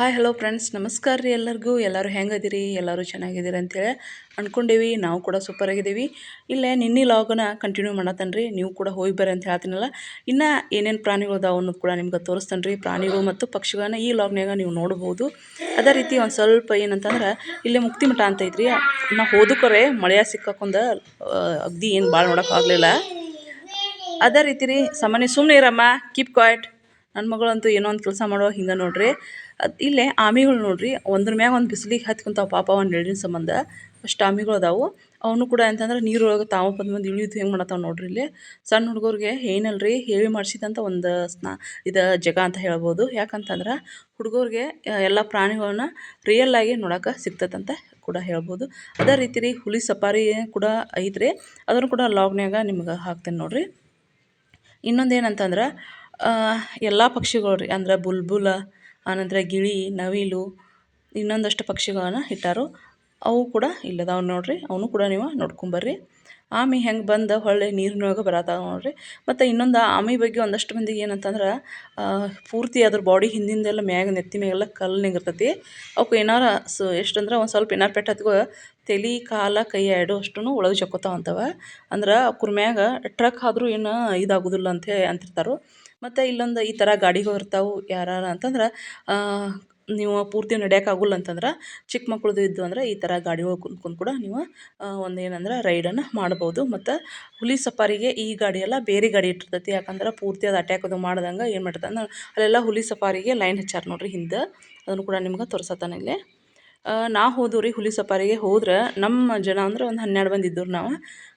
Hi hello friends ನಮಸ್ಕಾರ ರೀ ಎಲ್ಲರಿಗೂ. ಎಲ್ಲರೂ ಹೆಂಗದಿರಿ? ಎಲ್ಲರೂ ಚೆನ್ನಾಗಿದ್ದೀರಿ ಅಂತೇಳಿ ಅಂದ್ಕೊಂಡೇವಿ ನಾವು ಕೂಡ ಸೂಪರ್ ಆಗಿದ್ದೀವಿ ಇಲ್ಲೇ ನಿನ್ನೆ ಲಾಗನ ಕಂಟಿನ್ಯೂ ಮಾಡತ್ತೇನೆ ರೀ ನೀವು ಕೂಡ ಹೋಗಿ ಬರ್ರಿ ಅಂತ ಹೇಳ್ತೀನಲ್ಲ. ಇನ್ನು ಏನೇನು ಪ್ರಾಣಿಗಳು ಅದಾವ ಕೂಡ ನಿಮ್ಗೆ ತೋರಿಸ್ತಾನೆ ರೀ ಪ್ರಾಣಿಗಳು ಮತ್ತು ಪಕ್ಷಿಗಳನ್ನ ಈ ಲಾಗ್ನಾಗ ನೀವು ನೋಡ್ಬೋದು. ಅದೇ ರೀತಿ ಒಂದು ಸ್ವಲ್ಪ ಏನಂತಂದ್ರೆ, ಇಲ್ಲೇ ಮುಕ್ತಿ ಮಠ ಅಂತ ಐತ್ರಿ. ನಾವು ಹೋದಕ್ಕರೆ ಮಳೆಯ ಸಿಕ್ಕಾಕೊಂಡ ಅಗ್ದಿ ಏನು ಭಾಳ ನೋಡೋಕ್ಕಾಗಲಿಲ್ಲ ಅದೇ ರೀತಿ ರೀ, ಸಾಮಾನ್ಯ ಸುಮ್ಮನೆ ಇರಮ್ಮ. ಕೀಪ್ ಕ್ವಾಯ್ಟ್ ನನ್ನ ಮಗಳಂತೂ ಏನೋ ಒಂದು ಕೆಲಸ ಮಾಡೋ ಹಿಂಗೆ ನೋಡ್ರಿ. ಅದು ಇಲ್ಲೇ ಆಮಿಗಳು ನೋಡ್ರಿ, ಒಂದ್ರ ಮ್ಯಾಗ ಒಂದು ಬಿಸಿಲಿಗೆ ಹತ್ಕೊಂತಾವ ಪಾಪ ಒಂದು ಎಳ್ಳಿನ ಸಂಬಂಧ. ಅಷ್ಟು ಆಮಿಗಳು ಅದಾವು. ಅವನು ಕೂಡ ಅಂತಂದ್ರೆ ನೀರೊಳಗೆ ತಾವು ಬಂದು ಬಂದು ಇಳಿಯುತ್ತೆ ಹೆಂಗೆ ಮಾಡತ್ತಾವ ನೋಡ್ರಿ ಇಲ್ಲಿ. ಸಣ್ಣ ಹುಡುಗರಿಗೆ ಏನಲ್ರಿ ಹೇಳಿ ಮಾಡಿಸಿದಂಥ ಒಂದು ಸ್ನಾ ಇದು ಜಗ ಅಂತ ಹೇಳ್ಬೋದು. ಯಾಕಂತಂದ್ರೆ ಹುಡುಗರಿಗೆ ಎಲ್ಲ ಪ್ರಾಣಿಗಳನ್ನ ರಿಯಲ್ ಆಗಿ ನೋಡೋಕೆ ಸಿಗ್ತದಂತ ಕೂಡ ಹೇಳ್ಬೋದು. ಅದೇ ರೀತಿ ರೀ ಹುಲಿ ಸಫಾರಿ ಕೂಡ ಐತ್ರಿ. ಅದನ್ನು ಕೂಡ ಲಾಗ್ನ್ಯಾಗ ನಿಮ್ಗೆ ಹಾಕ್ತೇನೆ ನೋಡ್ರಿ. ಇನ್ನೊಂದು ಏನಂತಂದ್ರೆ ಎಲ್ಲ ಪಕ್ಷಿಗಳು ರೀ. ಅಂದ್ರೆ ಬುಲ್ಬುಲ, ಆನಂತರ ಗಿಳಿ, ನವಿಲು, ಇನ್ನೊಂದಷ್ಟು ಪಕ್ಷಿಗಳನ್ನ ಇಟ್ಟಾರು. ಅವು ಕೂಡ ಇಲ್ಲದಾವ ನೋಡ್ರಿ. ಅವನು ಕೂಡ ನೀವು ನೋಡ್ಕೊಂಬರ್ರಿ. ಆಮೆ ಹೆಂಗೆ ಬಂದು ಹೊಳ್ಳಿ ನೀರಿನೊಳಗೆ ಬರತ್ತಾವ ನೋಡ್ರಿ. ಮತ್ತು ಇನ್ನೊಂದು ಆಮೆ ಬಗ್ಗೆ ಒಂದಷ್ಟು ಮಂದಿಗೆ ಏನಂತಂದ್ರೆ ಪೂರ್ತಿ ಅದ್ರ ಬಾಡಿ ಹಿಂದಿಂದೆಲ್ಲ ಮ್ಯಾಗ, ನೆತ್ತಿ ಮ್ಯಾಗೆಲ್ಲ ಕಲ್ಲು ನಿಂಗಿರ್ತೈತಿ. ಅವಕ್ಕೆ ಏನಾರ ಸು, ಎಷ್ಟಂದ್ರೆ ಒಂದು ಸ್ವಲ್ಪ ಏನಾರು ಪೆಟ್ಟು ಹತ್ಕೋ, ತಲೆ, ಕಾಲ, ಕೈ, ಎರಡು ಅಷ್ಟು ಒಳಗೆ ಜಕ್ಕೋತಾವ ಅಂತವ ಅಂದ್ರೆ ಅವ್ರ ಮ್ಯಾಗ ಟ್ರಕ್ ಆದರೂ ಏನು ಇದಾಗೋದಿಲ್ಲ ಅಂತ ಹೇಳಿ ಅಂತಿರ್ತಾರೆ. ಮತ್ತು ಇಲ್ಲೊಂದು ಈ ಥರ ಗಾಡಿಗಳು ಇರ್ತಾವೆ ಯಾರಾರ ಅಂತಂದ್ರೆ ನೀವು ಪೂರ್ತಿ ನಡೆಯೋಕ್ಕಾಗಲ್ಲ ಅಂತಂದ್ರೆ, ಚಿಕ್ಕ ಮಕ್ಳದ್ದು ಇದ್ದು ಅಂದ್ರೆ ಈ ಥರ ಗಾಡಿ ಒಳಗೆ ಕುಂತ್ಕೊಂಡು ಕೂಡ ನೀವು ಒಂದು ಏನಂದ್ರೆ ರೈಡನ್ನು ಮಾಡ್ಬೋದು. ಮತ್ತು ಹುಲಿ ಸಫಾರಿಗೆ ಈ ಗಾಡಿ ಎಲ್ಲ ಬೇರೆ ಗಾಡಿ ಇಟ್ಟಿರ್ತೈತಿ. ಯಾಕಂದ್ರೆ ಪೂರ್ತಿ ಅದು ಅಟ್ಯಾಕ್ ಅದು ಮಾಡ್ದಂಗೆ ಏನು ಮಾಡ್ತಾರೆ ಅಂದ್ರೆ, ಅಲ್ಲೆಲ್ಲ ಹುಲಿ ಸಫಾರಿಗೆ ಲೈನ್ ಹಚ್ಚಾರ ನೋಡಿರಿ ಹಿಂದೆ. ಅದನ್ನು ಕೂಡ ನಿಮ್ಗೆ ತೋರ್ಸತ್ತಾನೆ ಇಲ್ಲಿ. ನಾ ಹೋದವು ರೀ ಹುಲಿ ಸಫಾರಿಗೆ ಹೋದ್ರೆ ನಮ್ಮ ಜನ ಅಂದ್ರೆ ಒಂದು ಹನ್ನೆರಡು ಮಂದಿ ಇದ್ದರು ನಾವು.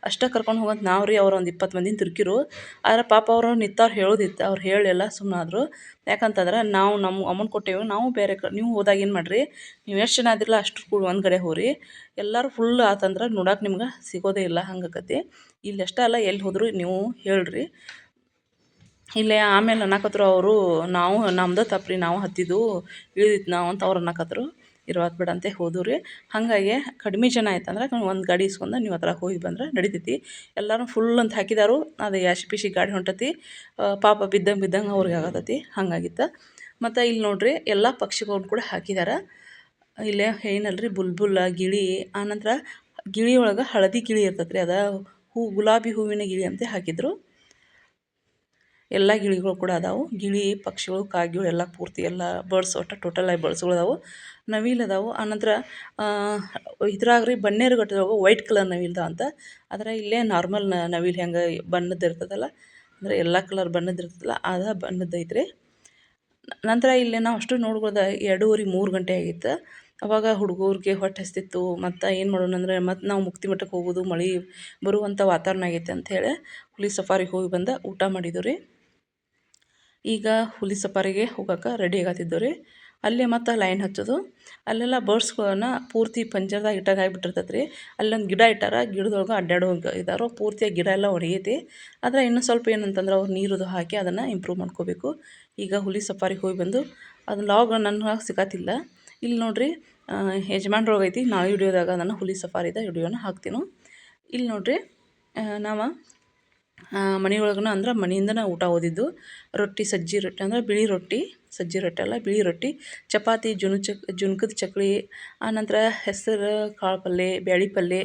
ಅಷ್ಟೇ ಕರ್ಕೊಂಡು ಹೋಗಂತ ನಾವು ರೀ ಅವ್ರು ಒಂದು ಇಪ್ಪತ್ತು ಮಂದಿನ ತಿರ್ಕಿರು. ಆದ್ರೆ ಪಾಪ ಅವರು ನಿತ್ತವ್ರು ಹೇಳೋದಿತ್ತು ಅವ್ರು ಹೇಳಿಲ್ಲ ಸುಮ್ಮನಾದ್ರು ಯಾಕಂತಂದ್ರೆ ನಾವು ನಮ್ಮ ಅಮೌಂಟ್ ಕೊಟ್ಟೇವು, ನಾವು ಬೇರೆ ಕ, ನೀವು ಹೋದಾಗ ಏನು ಮಾಡಿರಿ, ನೀವು ಎಷ್ಟು ಜನ ಅದಿರಲ್ಲ ಅಷ್ಟು ಕೂಡ ಒಂದು ಕಡೆ ಹೋಗ್ರಿ ಎಲ್ಲರೂ ಫುಲ್ ಆತಂದ್ರೆ ನೋಡಕ್ಕೆ ನಿಮ್ಗೆ ಸಿಗೋದೇ ಇಲ್ಲ, ಹಂಗಾಕತಿ. ಇಲ್ಲಿ ಅಷ್ಟೇ ಅಲ್ಲ ಎಲ್ಲಿ ಹೋದ್ರು ನೀವು ಹೇಳ್ರಿ. ಇಲ್ಲೇ ಆಮೇಲೆ ಅನ್ನಕತ್ರು ಅವರು, ನಾವು ನಮ್ದು ತಪ್ಪ್ರಿ, ನಾವು ಹತ್ತಿದ್ದು ಇಳಿದಿತ್ತು ನಾವು ಅಂತ ಅವ್ರು ಅನ್ನಕತ್ರು. ಇರೋದು ಬಿಡಂತೆ ಅಂತ ಹೋದವ್ರಿ ಹಾಗಾಗಿ ಕಡಿಮೆ ಜನ ಆಯ್ತಂದ್ರೆ ಒಂದು ಗಾಡಿ ಇಸ್ಕೊಂಡು ನೀವು ಅದ್ರಾಗ ಹೋಗಿ ಬಂದ್ರೆ ನಡಿತೈತಿ. ಎಲ್ಲರೂ ಫುಲ್ ಅಂತ ಹಾಕಿದಾರು. ಅದು ಯಾಶಿ ಪಿಶಿ ಗಾಡಿ ಹೊಂಟತಿ. ಪಾಪ ಬಿದ್ದಂಗೆ ಬಿದ್ದಂಗೆ ಅವ್ರಿಗೆ ಆಗತೈತಿ. ಹಂಗಾಗಿತ್ತು. ಮತ್ತು ಇಲ್ಲಿ ನೋಡ್ರಿ, ಎಲ್ಲ ಪಕ್ಷಿಗಳು ಕೂಡ ಹಾಕಿದಾರ. ಇಲ್ಲೇ ಏನಲ್ರಿ ಬುಲ್ಬುಲ್ಲ ಗಿಳಿ, ಆನಂತರ ಗಿಳಿ ಒಳಗೆ ಹಳದಿ ಗಿಳಿ ಇರ್ತೈತೆ ರೀ ಅದು ಹೂ, ಗುಲಾಬಿ ಹೂವಿನ ಗಿಳಿ ಅಂತ ಹಾಕಿದ್ರು. ಎಲ್ಲ ಗಿಳಿಗಳು ಕೂಡ ಅದಾವು. ಗಿಳಿ, ಪಕ್ಷಿಗಳು, ಕಾಗೆಗಳು ಎಲ್ಲ ಪೂರ್ತಿ ಎಲ್ಲ ಬರ್ಡ್ಸ್ ಒಟ್ಟು ಟೋಟಲ್ ಆಗಿ ಬರ್ಡ್ಸ್ಗಳು ಅದಾವು. ನವಿಲು ಆ ಆನಂತರ ಇದ್ರಾಗ ರೀ ಬನ್ನೇರುಘಟ್ಟದಾಗ ವೈಟ್ ಕಲರ್ ನವಿಲ್ದ ಅಂತ. ಆದರೆ ಇಲ್ಲೇ ನಾರ್ಮಲ್ ನವಿಲು ಹೆಂಗೆ ಬಣ್ಣದ್ದು ಇರ್ತದಲ್ಲ, ಅಂದರೆ ಎಲ್ಲ ಕಲರ್ ಬಣ್ಣದ್ದು ಇರ್ತದಲ್ಲ ಅದ ಬಣ್ಣದ್ದು ಐತ್ರಿ. ನಂತರ ಇಲ್ಲಿ ನಾವು ಅಷ್ಟು ನೋಡ್ಬೋದ ಎರಡೂವರೆ ಮೂರು ಗಂಟೆ ಆಗಿತ್ತು. ಅವಾಗ ಹುಡುಗರಿಗೆ ಹೊಟ್ಟೆ ಹಸ್ತಿತ್ತು. ಮತ್ತು ಏನು ಮಾಡೋಣ ಅಂದರೆ ಮತ್ತು ನಾವು ಮುಕ್ತಿ ಮಠಕ್ಕೆ ಹೋಗೋದು, ಮಳೆ ಬರುವಂಥ ವಾತಾವರಣ ಆಗೈತೆ ಅಂಥೇಳಿ ಹುಲಿ ಸಫಾರಿಗೆ ಹೋಗಿ ಬಂದ ಊಟ ಮಾಡಿದ್ದು ರೀ. ಈಗ ಹುಲಿ ಸಫಾರಿಗೆ ಹೋಗೋಕೆ ರೆಡಿ ಆಗತ್ತಿದ್ದೆವು ರೀ ಅಲ್ಲೇ ಮತ್ತು ಲೈನ್ ಹಚ್ಚೋದು. ಅಲ್ಲೆಲ್ಲ ಬರ್ಡ್ಸ್ಗಳನ್ನ ಪೂರ್ತಿ ಪಂಜರದಾಗ ಇಟ್ಟಾಗ ಆಗಿಬಿಟ್ಟಿರ್ತೈತೆ ರೀ ಅಲ್ಲೊಂದು ಗಿಡ ಇಟ್ಟಾರ, ಗಿಡದೊಳಗೆ ಅಡ್ಡಾಡೋ ಇದಾರೋ, ಪೂರ್ತಿಯಾಗಿ ಗಿಡ ಎಲ್ಲ ಒಣಗೈತಿ. ಆದರೆ ಇನ್ನೂ ಸ್ವಲ್ಪ ಏನಂತಂದ್ರೆ ಅವ್ರು ನೀರುದು ಹಾಕಿ ಅದನ್ನು ಇಂಪ್ರೂವ್ ಮಾಡ್ಕೋಬೇಕು. ಈಗ ಹುಲಿ ಸಫಾರಿಗೆ ಹೋಗಿ ಬಂದು ಅದು ಲಾಗ್ ನನ್ನ ಸಿಗತ್ತಿಲ್ಲ. ಇಲ್ಲಿ ನೋಡ್ರಿ ಯಜಮಾನ್ರೊಳಗೆ ಐತಿ. ನಾವು ವಿಡಿಯೋದಾಗ ನಾನು ಹುಲಿ ಸಫಾರಿದ ವಿಡಿಯೋನ ಹಾಕ್ತೀನಿ. ಇಲ್ಲಿ ನೋಡಿರಿ ನಾವು ಮನೆಯೊಳಗೂ ಅಂದ್ರೆ ಮನೆಯಿಂದನೇ ಊಟ ಓದಿದ್ದು. ರೊಟ್ಟಿ, ಸಜ್ಜಿ ರೊಟ್ಟಿ ಅಂದ್ರೆ ಬಿಳಿ ರೊಟ್ಟಿ, ಸಜ್ಜಿ ರೊಟ್ಟಿ ಅಲ್ಲ, ಬಿಳಿ ರೊಟ್ಟಿ. ಚಪಾತಿ, ಜುನು ಚಕ್, ಜುನ್ಕದ ಚಕ್ಲಿ ಆನಂತರ ಹೆಸರು ಕಾಳು ಪಲ್ಯ ಬ್ಯಾಳಿ ಪಲ್ಯ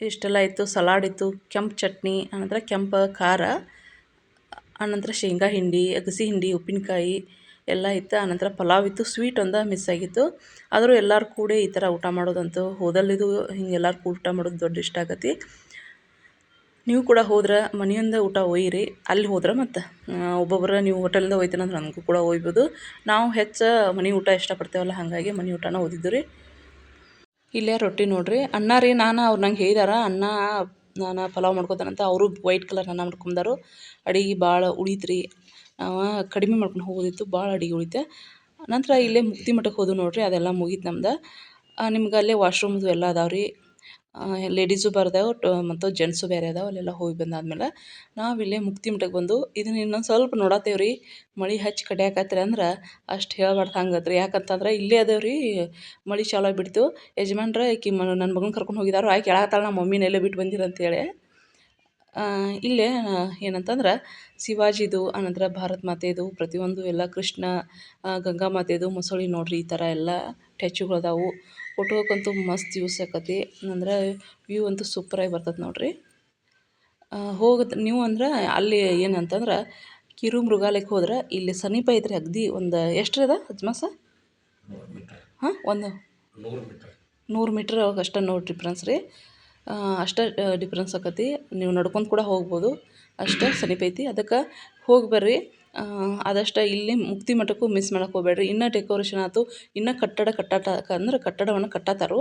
ಇಷ್ಟೆಲ್ಲ ಇತ್ತು. ಸಲಾಡ್ ಇತ್ತು, ಕೆಂಪು ಚಟ್ನಿ ಆನಂತರ ಕೆಂಪು ಖಾರ ಆನಂತರ ಶೇಂಗಾ ಹಿಂಡಿ, ಅಗಸಿ ಹಿಂಡಿ, ಉಪ್ಪಿನಕಾಯಿ ಎಲ್ಲ ಇತ್ತು. ಆನಂತರ ಪಲಾವ್ ಇತ್ತು. ಸ್ವೀಟ್ ಒಂದು ಮಿಸ್ ಆಗಿತ್ತು. ಆದರೂ ಎಲ್ಲರೂ ಕೂಡಿ ಈ ಥರ ಊಟ ಮಾಡೋದಂತೂ ಹೋದಲ್ಲಿದು ಹಿಂಗೆ ಎಲ್ಲರೂ ಕೂಡ ಊಟ ಮಾಡೋದು ದೊಡ್ಡ ಇಷ್ಟ ಆಗತ್ತೆ. ನೀವು ಕೂಡ ಹೋದ್ರೆ ಮನೆಯಿಂದ ಊಟ ಒಯ್ಯಿರಿ, ಅಲ್ಲಿ ಹೋದ್ರೆ ಮತ್ತು ಒಬ್ಬೊಬ್ಬರು ನೀವು ಹೋಟೆಲಿಂದ ಒಯ್ತೀನಿ ಅಂದ್ರೆ ನನಗೂ ಕೂಡ ಒಯ್ಬೋದು. ನಾವು ಹೆಚ್ಚು ಮನೆ ಊಟ ಇಷ್ಟಪಡ್ತೇವಲ್ಲ, ಹಾಗಾಗಿ ಮನೆ ಊಟನ ಓದಿದ್ದು ರೀ ಇಲ್ಲೇ ರೊಟ್ಟಿ ನೋಡ್ರಿ. ಅನ್ನ ರೀ, ನಾನು ಅವ್ರು ನಂಗೆ ಹೇಳಿದಾರ ಅನ್ನ ನಾನು ಪಲಾವ್ ಮಾಡ್ಕೋತಾನಂತ ಅವರು ವೈಟ್ ಕಲರ್ ಅನ್ನ ಮಾಡ್ಕೊಂಬಾರು ಅಡಿಗೆ ಭಾಳ ಉಳಿತ್ರಿ. ನಾವು ಕಡಿಮೆ ಮಾಡ್ಕೊಂಡು ಹೋಗೋದಿತ್ತು ಭಾಳ ಅಡಿಗೆ ಉಳಿತೆ. ನಂತರ ಇಲ್ಲೇ ಮುಕ್ತಿ ಮಠಕ್ಕೆ ಹೋದ್ವು ನೋಡ್ರಿ, ಅದೆಲ್ಲ ಮುಗೀತು ನಮ್ದು. ನಿಮ್ಗೆ ಅಲ್ಲೇ ವಾಶ್ರೂಮ್ದು ಎಲ್ಲ ಅದಾವೆ ರೀ ಲೇಡೀಸು ಬರ್ದಾವೆ ಮತ್ತು ಜೆಂಟ್ಸು ಬೇರೆ ಅದಾವೆ ಅಲ್ಲೆಲ್ಲ ಹೋಗಿ ಬಂದಾದ್ಮೇಲೆ ನಾವು ಇಲ್ಲೇ ಮುಕ್ತಿ ಮಠಕ್ಕೆ ಬಂದು ಇದನ್ನ ಇನ್ನೊಂದು ಸ್ವಲ್ಪ ನೋಡತ್ತೇವೆ ರೀ ಮಳೆ ಹಚ್ಚಿ ಕಡಿಯಾಕತ್ರಿ ಅಂದ್ರೆ ಅಷ್ಟು ಹೇಳ್ಬಾರ್ದು ಹಂಗತ್ರಿ. ಯಾಕಂತಂದ್ರೆ ಇಲ್ಲೇ ಅದೇವೆ ರೀ ಮಳೆ ಚಾಲು ಆಗಿಬಿಡ್ತು. ಯಜಮಾನ್ರ ಆಕಿ ಮ ನನ್ನ ಮಗನ ಕರ್ಕೊಂಡು ಹೋಗಿದಾರೋ ಆಕೆ ಹೇಳತ್ತಾಳ ನಮ್ಮ ಮಮ್ಮಿನ ಎಲ್ಲೇ ಬಿಟ್ಟು ಬಂದಿರ ಅಂತೇಳಿ. ಆ, ಇಲ್ಲೇ ಏನಂತಂದ್ರೆ ಶಿವಾಜಿದು ಅನಂತರ ಭಾರತ್ ಮಾತೆದು ಪ್ರತಿಯೊಂದು ಎಲ್ಲ ಕೃಷ್ಣ ಗಂಗಾ ಮಾತೆದು ಮೊಸಳಿ ನೋಡ್ರಿ ಈ ಥರ ಎಲ್ಲ ಟ್ಯಾಚುಗಳು ಅದಾವು. ಫೋಟೋಕ್ಕಂತೂ ಮಸ್ತ್ ಯೂಸ್ ಆಕತಿ. ಅಂದ್ರೆ ವ್ಯೂ ಅಂತೂ ಸೂಪರಾಗಿ ಬರ್ತದೆ ನೋಡ್ರಿ. ಹೋಗುತ್ತೆ ನೀವು ಅಂದ್ರೆ ಅಲ್ಲಿ ಏನಂತಂದ್ರೆ ಕಿರು ಮೃಗಾಲಯಕ್ಕೆ ಹೋದ್ರೆ ಇಲ್ಲಿ ಸಮೀಪ ಐತ್ರಿ ಅಗ್ದಿ ಒಂದು ಎಷ್ಟು ಅದ ಅಜ್ಮಾಸ? ಹಾಂ, ಒಂದು ನೂರು ಮೀಟ್ರ್ ಅಷ್ಟೇ ನೋಡಿ ಡಿಫ್ರೆನ್ಸ್ ರೀ. ಅಷ್ಟೇ ಡಿಫ್ರೆನ್ಸ್ ಆಕತಿ. ನೀವು ನಡ್ಕೊಂಡು ಕೂಡ ಹೋಗ್ಬೋದು. ಅಷ್ಟೇ ಸಮೀಪ ಐತಿ. ಅದಕ್ಕೆ ಹೋಗಿ ಬರ್ರಿ. ಆದಷ್ಟು ಇಲ್ಲಿ ಮುಕ್ತಿ ಮಠಕ್ಕೂ ಮಿಸ್ ಮಾಡಕ್ಕೆ ಹೋಗ್ಬೇಡ್ರಿ. ಇನ್ನೂ ಡೆಕೋರೇಷನ್ ಆಯ್ತು. ಇನ್ನೂ ಕಟ್ಟಡ ಕಟ್ಟಾಟ, ಅಂದ್ರೆ ಕಟ್ಟಡವನ್ನು ಕಟ್ಟತ್ತಾರು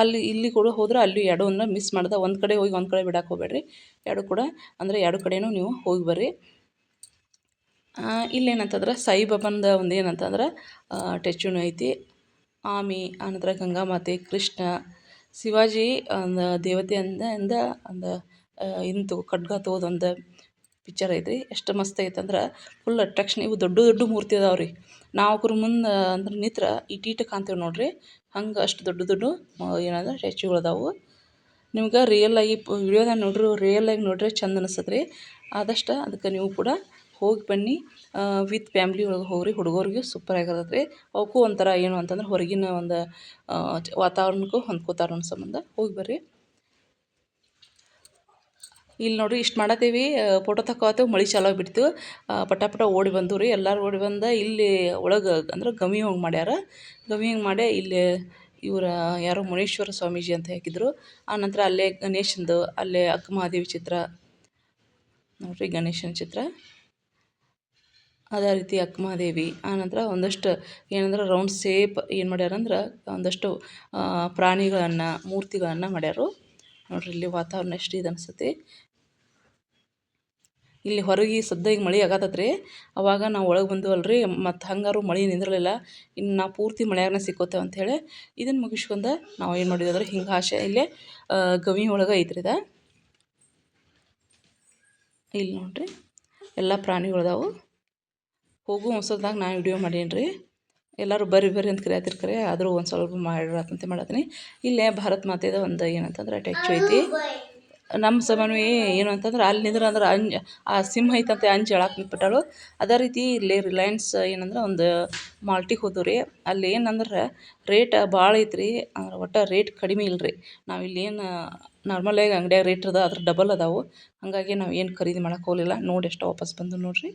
ಅಲ್ಲಿ, ಇಲ್ಲಿ ಕೂಡ ಹೋದ್ರೆ ಅಲ್ಲಿ ಎರಡನ್ನ ಮಿಸ್ ಮಾಡ್ದೆ. ಒಂದು ಕಡೆ ಹೋಗಿ ಒಂದು ಕಡೆ ಬಿಡಕ್ಕೆ ಹೋಗ್ಬೇಡ್ರಿ. ಎರಡು ಕೂಡ, ಅಂದರೆ ಎರಡು ಕಡೆನೂ ನೀವು ಹೋಗಿ ಬರ್ರಿ. ಇಲ್ಲೇನಂತಂದ್ರೆ ಸಾಯಿಬಾಬಂದ ಒಂದು ಏನಂತಂದ್ರೆ ಟೆಚುನು ಐತಿ. ಆಮಿ, ಆನಂತರ ಗಂಗಾಮಾತೆ ಕೃಷ್ಣ, ಶಿವಾಜಿ ಒಂದು ದೇವತೆ ಅಂದ ಅಂದ ಒಂದು ಇಂತು ಖಡ್ಗ ತೊಗೊಂದೊಂದು ಪಿಕ್ಚರ್ ಐತ್ರಿ. ಎಷ್ಟು ಮಸ್ತ್ ಐತಂದ್ರೆ ಫುಲ್ ಅಟ್ರಾಕ್ಷನ್ ಇವು ದೊಡ್ಡ ದೊಡ್ಡ ಮೂರ್ತಿ ಅದಾವೆ ರೀ ನಾವು ಅವ್ರ ಮುಂದೆ, ಅಂದ್ರೆ ನಿಂತ್ರ ಇಟೀಟ್ ಕಾಣ್ತೇವೆ ನೋಡಿರಿ. ಹಂಗೆ ಅಷ್ಟು ದೊಡ್ಡ ದೊಡ್ಡ ಏನಂದ್ರೆ ಸ್ಟ್ಯಾಚ್ಯೂಗಳು ಅದಾವೆ. ನಿಮ್ಗೆ ರಿಯಲ್ಲಾಗಿ ವಿಡಿಯೋದಾಗ ನೋಡ್ರಿ ರಿಯಲ್ಲಾಗಿ ನೋಡ್ರಿ ಚಂದ ಅನಿಸ್ತದೆ ರೀ ಆದಷ್ಟು ಅದಕ್ಕೆ ನೀವು ಕೂಡ ಹೋಗಿ ಬನ್ನಿ. ವಿತ್ ಫ್ಯಾಮ್ಲಿ ಒಳಗೆ ಹೋಗ್ರಿ, ಹುಡುಗರಿಗೆ ಸೂಪರ್ ಆಗಿರ್ತದೆ ರೀ ಅವಕ್ಕೂ ಒಂಥರ ಏನು ಅಂತಂದ್ರೆ ಹೊರಗಿನ ಒಂದು ವಾತಾವರಣಕ್ಕೂ ಹೊಂದ್ಕೋತಾರೆ ಅನ್ನೋ ಸಂಬಂಧ ಹೋಗಿ ಬರ್ರಿ. ಇಲ್ಲಿ ನೋಡ್ರಿ ಇಷ್ಟು ಮಾಡತ್ತೀವಿ ಫೋಟೋ ತಕ್ಕೋತೇವೆ ಮಳೆ ಚಾಲು ಆಗಿಬಿಡ್ತು. ಪಟ ಪಟ ಓಡಿ ಬಂದವು ರೀ. ಎಲ್ಲರೂ ಓಡಿ ಬಂದ ಇಲ್ಲಿ ಒಳಗೆ, ಅಂದ್ರೆ ಗಮಿ ಹೋಗಿ ಮಾಡ್ಯಾರ. ಗಮಿ ಹಂಗೆ ಮಾಡಿ ಇಲ್ಲಿ ಇವರ ಯಾರೋ ಮುನೇಶ್ವರ ಸ್ವಾಮೀಜಿ ಅಂತ ಹಾಕಿದ್ರು. ಆನಂತರ ಅಲ್ಲೇ ಗಣೇಶಂದು, ಅಲ್ಲೇ ಅಕ್ಕ ಮಹಾದೇವಿ ಚಿತ್ರ. ನೋಡ್ರಿ ಗಣೇಶನ ಚಿತ್ರ. ಅದೇ ರೀತಿ ಅಕ್ಕ ಮಹಾದೇವಿ. ಆನಂತರ ಒಂದಷ್ಟು ಏನಂದ್ರೆ ರೌಂಡ್ ಸೇಪ್ ಏನು ಮಾಡ್ಯಾರಂದ್ರೆ ಒಂದಷ್ಟು ಪ್ರಾಣಿಗಳನ್ನು, ಮೂರ್ತಿಗಳನ್ನು ಮಾಡ್ಯಾರು. ನೋಡ್ರಿ ಇಲ್ಲಿ ವಾತಾವರಣ ಎಷ್ಟು ಇದು ಅನಿಸ್ತೈತಿ. ಇಲ್ಲಿ ಹೊರಗೆ ಸದ್ಯ ಈಗ ಮಳೆ ಆಗತ್ತೈತೆ ರೀ ಅವಾಗ ನಾವು ಒಳಗೆ ಬಂದವಲ್ಲ ರೀ ಮತ್ತು ಹಂಗಾರು ಮಳೆ ನಿಂದಿರಲಿಲ್ಲ. ಇನ್ನು ನಾವು ಪೂರ್ತಿ ಮಳೆಯಾಗನ ಸಿಕ್ಕೋತೇವೆ ಅಂಥೇಳಿ ಇದನ್ನು ಮುಗಿಸ್ಕೊಂಡು ನಾವು ಏನು ಮಾಡಿದ್ವಿ ಅಂದ್ರೆ ಹಿಂಗೆ ಆಶೆ ಇಲ್ಲೇ ಗವಿ ಒಳಗೆ ಐತ್ರಿ ಇದು. ಇಲ್ಲಿ ನೋಡಿರಿ, ಎಲ್ಲ ಪ್ರಾಣಿಗಳಿದಾವು ಹೋಗು ಹೊಸದಾಗ ನಾನು ವಿಡಿಯೋ ಮಾಡೀನಿ ರೀ ಎಲ್ಲರೂ ಬರ್ರಿ ಬರ್ರಿ ಅಂತ ಕರೆಯತ್ತಿರ್ಕರೆ ಆದರೂ ಒಂದು ಸ್ವಲ್ಪ ಮಾಡಿರತ್ತಂತೆ ಮಾಡತ್ತೀನಿ. ಇಲ್ಲೇ ಭಾರತ್ ಮಾತೆದ ಒಂದು ಏನಂತಂದ್ರೆ ಅಟ್ಯಾಚು ಐತಿ. ನಮ್ಮ ಸಮನ್ವಿ ಏನು ಅಂತಂದ್ರೆ ಅಲ್ಲಿ ನಿಂದ್ರೆ ಅಂದ್ರೆ ಅಂಜ್, ಆ ಸಿಂಹ ಐತಂತ ಅಂಜಿ ಅಳಕ್ಕೆ ನಿಂತ್ಬಿಟ್ಟಾಳು. ಅದೇ ರೀತಿ ಇಲ್ಲಿ ರಿಲಯನ್ಸ್ ಏನಂದ್ರೆ ಒಂದು ಮಾಲ್ಟಿಗೆ ಹೋದವು ರೀ ಅಲ್ಲಿ ಏನಂದ್ರೆ ರೇಟ್ ಭಾಳ ಐತೆ ರೀ ಅಂದ್ರೆ ಒಟ್ಟು ರೇಟ್ ಕಡಿಮೆ ಇಲ್ಲ ರೀ ನಾವು ಏನು ನಾರ್ಮಲಾಗಿ ಅಂಗ್ಡ್ಯಾಗ ರೇಟ್ ಅದ ಅದ್ರ ಡಬಲ್ ಅದಾವು. ಹಾಗಾಗಿ ನಾವು ಏನು ಖರೀದಿ ಮಾಡಕ್ಕೆ ಹೋಗಲಿಲ್ಲ. ನೋಡಿ ಎಷ್ಟೋ ವಾಪಸ್ ಬಂದು ನೋಡಿರಿ.